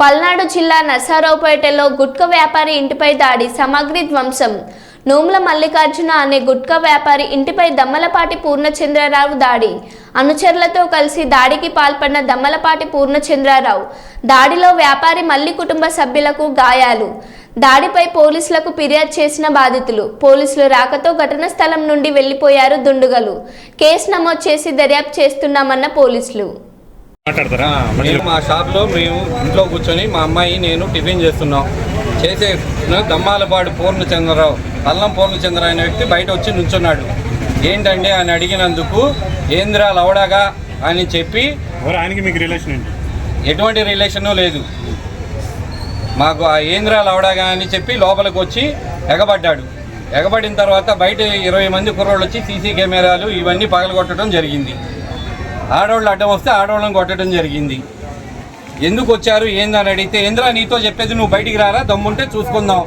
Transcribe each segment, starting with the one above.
పల్నాడు జిల్లా నర్సారావుపేటలో గుట్కా వ్యాపారి ఇంటిపై దాడి సమగ్రి ధ్వంసం. నోముల మల్లికార్జున అనే గుట్కా వ్యాపారి ఇంటిపై దమ్మలపాటి పూర్ణచంద్రరావు దాడి. అనుచరులతో కలిసి దాడికి పాల్పడిన దమ్మలపాటి పూర్ణచంద్రరావు దాడిలో వ్యాపారి మల్లి కుటుంబ సభ్యులకు గాయాలు. దాడిపై పోలీసులకు ఫిర్యాదు చేసిన బాధితులు. పోలీసులు రాకతో ఘటన స్థలం నుండి వెళ్ళిపోయారు దుండుగలు. కేసు నమోదు చేసి దర్యాప్తు చేస్తున్నామన్న పోలీసులు. మాట్లాడతారా? మేము మా షాప్లో మేము ఇంట్లో కూర్చొని మా అమ్మాయి నేను టిఫిన్ చేస్తున్నాం. చేసే దమ్మాలపాడు పూర్ణచంద్రరావు అల్లం పూర్ణచంద్ర అనే వ్యక్తి బయట వచ్చి నుంచున్నాడు. ఏంటండి అని అడిగినందుకు ఏంద్రా లవడాగా అని చెప్పి ఆయనకి మీకు రిలేషన్ ఏంటి? ఎటువంటి రిలేషను లేదు. మాకు ఆ ఏంద్రా లవడాగా అని చెప్పి లోపలికి వచ్చి ఎగబడ్డాడు. ఎగబడిన తర్వాత బయట ఇరవై మంది కుర్రోళ్ళు వచ్చి సీసీ కెమెరాలు ఇవన్నీ పగలగొట్టడం జరిగింది. ఆడవాళ్ళు అడ్డం వస్తే ఆడవాళ్ళని కొట్టడం జరిగింది. ఎందుకు వచ్చారు ఏందని అడిగితే ఏంద్రా నీతో చెప్పేది నువ్వు బయటికి రారా దమ్ముంటే చూసుకుందాం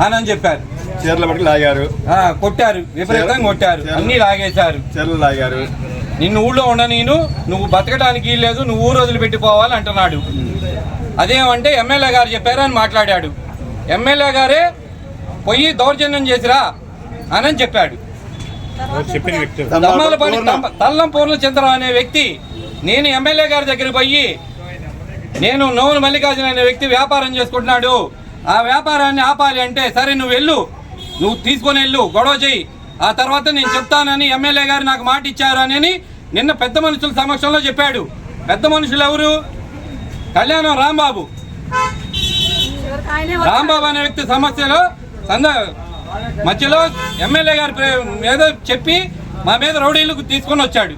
అని అని చెప్పారు. చీరల పట్టుకు లాగారు. కొట్టారు. విపరీతంగా కొట్టారు. అన్నీ లాగేశారు. చీరలు లాగారు. నిన్ను ఊళ్ళో ఉండ నేను నువ్వు బతకడానికి లేదు నువ్వు ఊరు వదిలిపెట్టిపోవాలి అంటున్నాడు. అదేమంటే ఎమ్మెల్యే గారు చెప్పారని మాట్లాడాడు. ఎమ్మెల్యే గారే పోయి దౌర్జన్యం చేసిరా అని చెప్పాడు. వ్యక్తి దమ్మాలపల్లి పూర్ణ. తల్లం పూర్ణచంద్ర అనే వ్యక్తి నేను ఎమ్మెల్యే గారి దగ్గరికి పోయి నేను నోవులు మల్లికార్జున అనే వ్యక్తి వ్యాపారం చేసుకుంటున్నాడు. ఆ వ్యాపారాన్ని ఆపాలి అంటే సరే నువ్వు వెళ్ళు. నువ్వు తీసుకొని వెళ్ళు గొడవ చెయ్యి. ఆ తర్వాత నేను చెప్తానని ఎమ్మెల్యే గారు నాకు మాట ఇచ్చారు అని నిన్న పెద్ద మనుషుల సమక్షంలో చెప్పాడు. పెద్ద మనుషులు ఎవరు? కళ్యాణం రాంబాబు. రాంబాబు అనే వ్యక్తి సమస్యలో సంద మధ్యలో ఎమ్మెల్యే గారి ఏదో చెప్పి మా మీద రౌడీలకు తీసుకొని వచ్చాడు.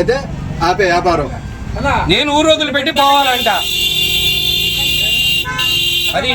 అయితే ఆపే వ్యాపారం. నేను ఊరు వదిలిపెట్టి పోవాలంట. అది